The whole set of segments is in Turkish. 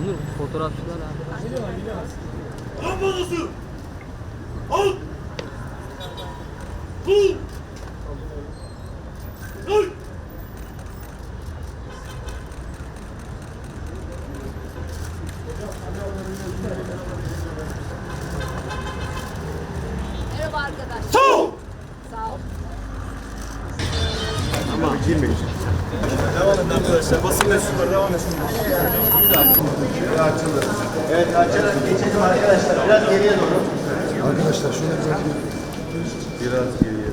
Onur fotoğrafçılar abi. Kan babası! Al! Dur! Dur! Merhaba arkadaşlar. Sağ ol! Sağ ol. Devam edin arkadaşlar. Basın mensupları devam etsin. Evet açarak geçelim arkadaşlar. Biraz geriye doğru. Arkadaşlar şöyle biraz Biraz geriye.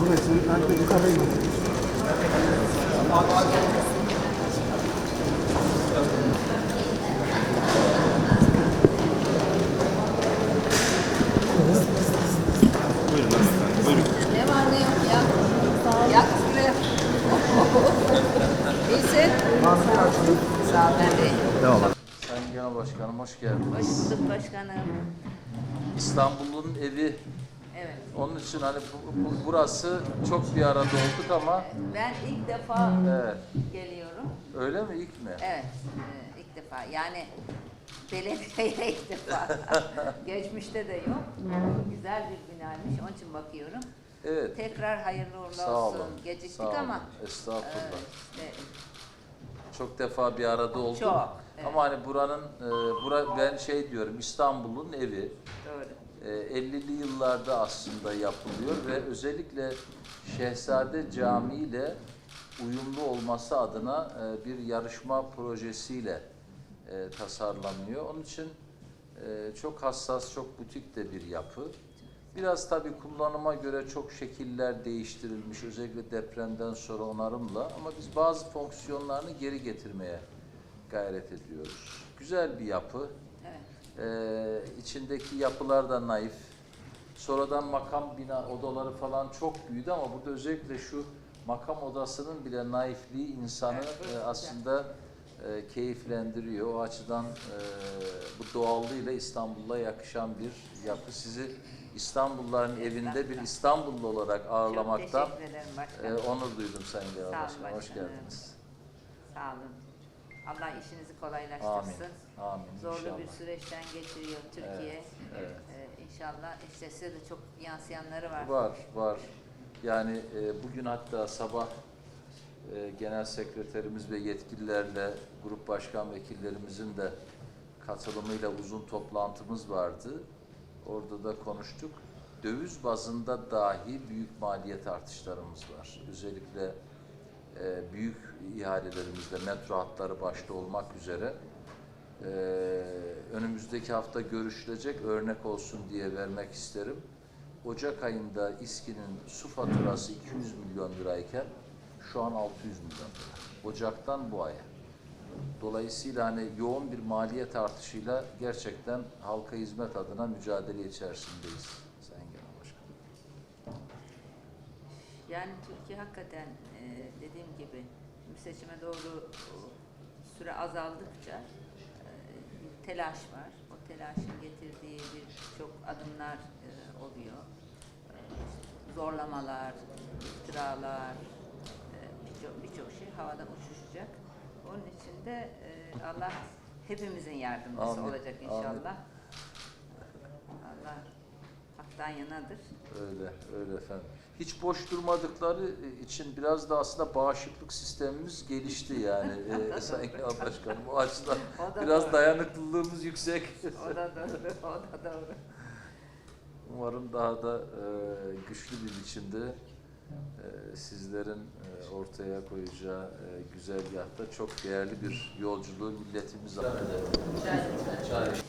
burası artık yukarıya gidiyor. Sağ ol ben de. Sayın Genel Başkanım hoş geldiniz. Hoş bulduk başkanım. İstanbul'un evi. Evet. Onun için hani bu- bu- burası çok bir arada olduk ama Ben ilk defa evet. geliyorum. Öyle mi ilk mi? Evet. e, ilk defa. Yani belediyeye ilk defa. Geçmişte de yok. Güzel bir binaymış. Onun için bakıyorum. Evet. Tekrar hayırlı uğurlu Sağ olsun. olun. Geciktik Sağ olun. ama. Estağfurullah. e, işte Çok defa bir arada olduk. Çok, evet. Ama hani buranın e, bura ben şey diyorum İstanbul'un evi. doğru. e, 50'li yıllarda aslında yapılıyor ve özellikle Şehzade Camii ile uyumlu olması adına e, bir yarışma projesiyle e, tasarlanıyor. Onun için e, çok hassas, çok butik de bir yapı. Biraz tabii kullanıma göre çok şekiller değiştirilmiş, özellikle depremden sonra onarımla ama biz bazı fonksiyonlarını geri getirmeye gayret ediyoruz. Güzel bir yapı. Evet. Ee, içindeki yapılar da naif. Sonradan makam bina odaları falan çok büyüdü ama burada özellikle şu makam odasının bile naifliği insanı Evet, e, aslında e, keyiflendiriyor. O açıdan e, bu doğallığıyla İstanbul'a yakışan bir yapı. Sizi İstanbulluların evinde bir İstanbullu olarak ağırlamaktan Çok teşekkür ederim e, onur duydum Sayın Genel Sağ olun Başkanım. Hoş başkanım. geldiniz. Sağ olun. Allah işinizi Amin. kolaylaştırsın. Amin. Zorlu inşallah. bir süreçten geçiriyor Türkiye. evet. Ee, inşallah işte size de çok yansıyanları var. Var, var. Yani e, bugün hatta sabah e, genel sekreterimiz ve yetkililerle grup başkan vekillerimizin de katılımıyla uzun toplantımız vardı. Orada da konuştuk. Döviz bazında dahi büyük maliyet artışlarımız var. Özellikle e, büyük ihalelerimizde metro hatları başta olmak üzere e, önümüzdeki hafta görüşülecek örnek olsun diye vermek isterim. Ocak ayında İSKİ'nin su faturası 200 milyon lirayken şu an 600 milyon lira. Ocaktan bu aya. Dolayısıyla hani yoğun bir maliyet artışıyla gerçekten halka hizmet adına mücadele içerisindeyiz Sayın Genel Başkanım. Yani Türkiye hakikaten e, dediğim gibi seçime doğru süre azaldıkça e, bir telaş var. O telaşın getirdiği birçok adımlar e, oluyor. Zorlamalar, iftiralar, birçok birçok şey havada uçuşacak. Onun için de e, Allah hepimizin yardımcısı Amin, olacak amin. inşallah. Allah haktan yanadır. Öyle, öyle efendim. Hiç boş durmadıkları için biraz da aslında bağışıklık sistemimiz gelişti yani e, Sayın Başkanım. O açıdan O da biraz doğru. dayanıklılığımız yüksek. O da doğru, o da doğru. Umarım daha da e, güçlü bir biçimde sizlerin e, ortaya koyacağı e, güzergahta çok değerli bir yolculuğu milletimiz Çay. Evet.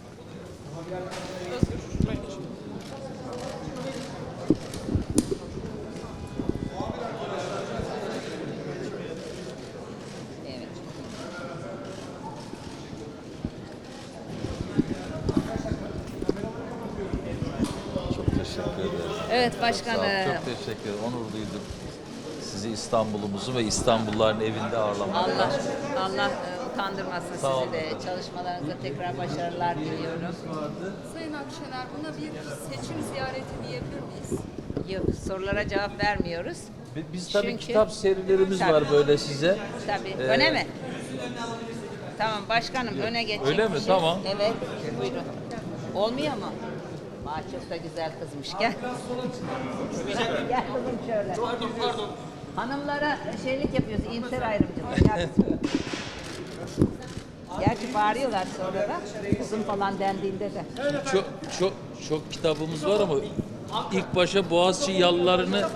Çok teşekkür Evet Sağ olun, başkanım. Çok teşekkür ederim. Onur duydum. Sizi İstanbul'umuzu ve İstanbulluların evinde ağırlamaktan. Allah Allah e, utandırmasın Sağ olun sizi de. efendim. Çalışmalarınızda tekrar başarılar diliyorum. Sayın Akşener buna bir seçim ziyareti diyebilir miyiz? Yok sorulara cevap vermiyoruz. Biz tabii Çünkü- kitap serilerimiz Tabii. var böyle size. Tabii. Ee, Öyle mi? Tamam başkanım öne geçin. Öyle mi? Tamam. Evet buyurun. Olmuyor mu? Aa, çok da güzel kızmış gel. gel kızım şöyle. Pardon pardon. Hanımlara şeylik yapıyoruz, iyimser ayrımcılık. Gel. Gerçi bağırıyorlar sonra da. Kızım falan dendiğinde de. Çok çok çok kitabımız var ama ilk başa Boğaziçi yallarını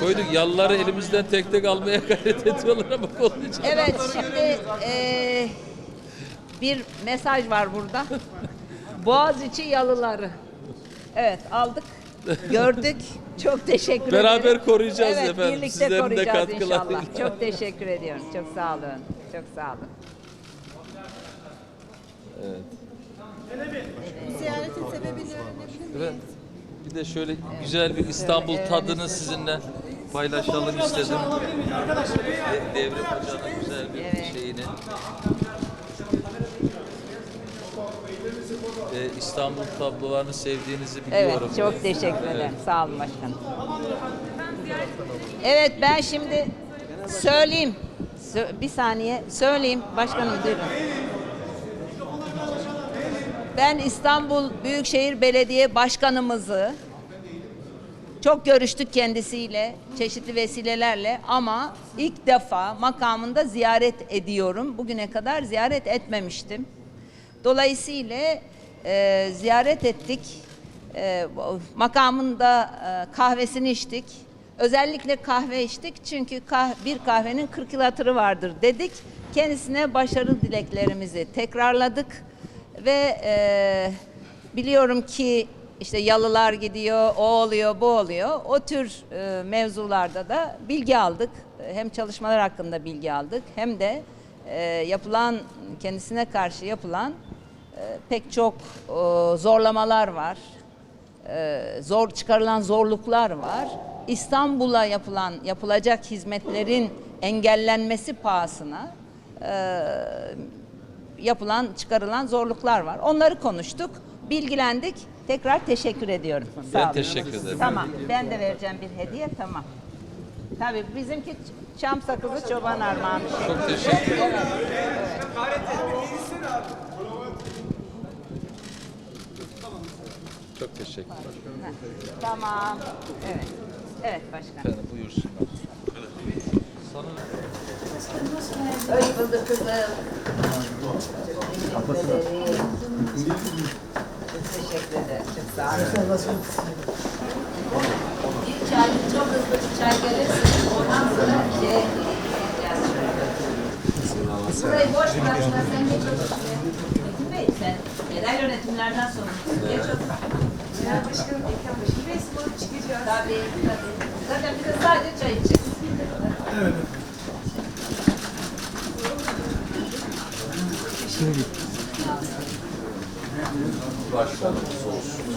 koyduk. Yalları elimizden tek tek almaya gayret ediyorlar ama olmayacak. Evet şimdi eee, bir mesaj var burada. Boğaziçi yalıları. Evet aldık, gördük. Çok teşekkür ederim. Beraber koruyacağız evet, efendim. birlikte Sizlerin de koruyacağız katkılarıyla. inşallah. Çok teşekkür ediyorum. Çok sağ olun. Çok sağ olun. Ziyaretin sebebini öğrenebilir Evet. Bir de şöyle güzel bir İstanbul tadını sizinle paylaşalım istedim. De- Devrim Hoca'nın güzel bir Evet. şeyini. Ee, İstanbul tablolarını sevdiğinizi Evet, biliyorum. çok teşekkür ederim. Sağ olun başkanım. Evet, ben şimdi söyleyeyim. Sö- bir saniye söyleyeyim. Başkanım buyurun. Ben İstanbul Büyükşehir Belediye Başkanımızı çok görüştük kendisiyle çeşitli vesilelerle ama ilk defa makamında ziyaret ediyorum. Bugüne kadar ziyaret etmemiştim. Dolayısıyla e, ziyaret ettik. E, makamında e, kahvesini içtik. Özellikle kahve içtik çünkü kah- bir kahvenin 40 yıl hatırı vardır dedik. Kendisine başarı dileklerimizi tekrarladık ve e, biliyorum ki işte yalılar gidiyor, o oluyor, bu oluyor. O tür e, mevzularda da bilgi aldık. Hem çalışmalar hakkında bilgi aldık hem de e, yapılan kendisine karşı yapılan pek çok e, zorlamalar var. E, zor çıkarılan zorluklar var. İstanbul'a yapılan yapılacak hizmetlerin engellenmesi pahasına e, yapılan çıkarılan zorluklar var. Onları konuştuk, bilgilendik. Tekrar teşekkür ediyorum. Sağ Ben olun. teşekkür ederim. Tamam, ben de vereceğim bir hediye. Tamam. Tabii bizimki çam sakızı çoban armağanı. Çok teşekkür ederim. Çok teşekkürler. Heh, Tamam. Evet. Evet başkan. Efendim buyursunlar. Hoş bulduk kızım. Teşekkür ederim. Çok teşekkür ederim. Çok sağ olun. Bir çay, çok hızlı bir çay gelirsin. Ondan sonra şey, Burayı boş bırakma, sen geç otur. Metin Bey, sen yerel yönetimlerden sorumlusun. Geç otur. Başkanımız olsun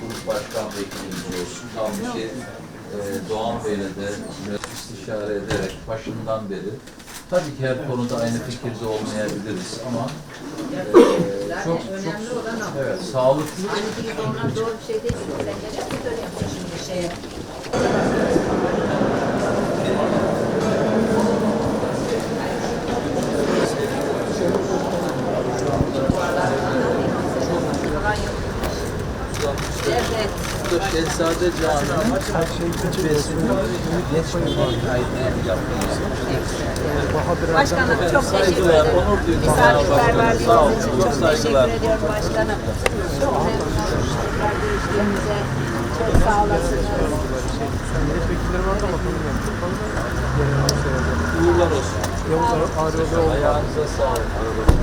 grup başkan vekilimiz olsun. Tam ki e, Doğan Bey'le de istişare ederek başından beri tabii ki her konuda aynı fikirde olmayabiliriz ama e, çok çok evet sağlıklı Aynı fikirde olmak doğru bir şey değil. Sen gelecek mi söylüyorsun şimdi şeye? Evet. Bu da Şehzade Camii'nin besini geçmeyi kaydını yaptığımız Başkanım çok teşekkür ederim. onur duydum. Misafirperverliğiniz Sağ olun, için çok teşekkür ediyorum başkanım. Çok memnun oldum görüştüğümüze. Çok sağ olasınız. Uğurlar olsun. Ayağınıza sağlık.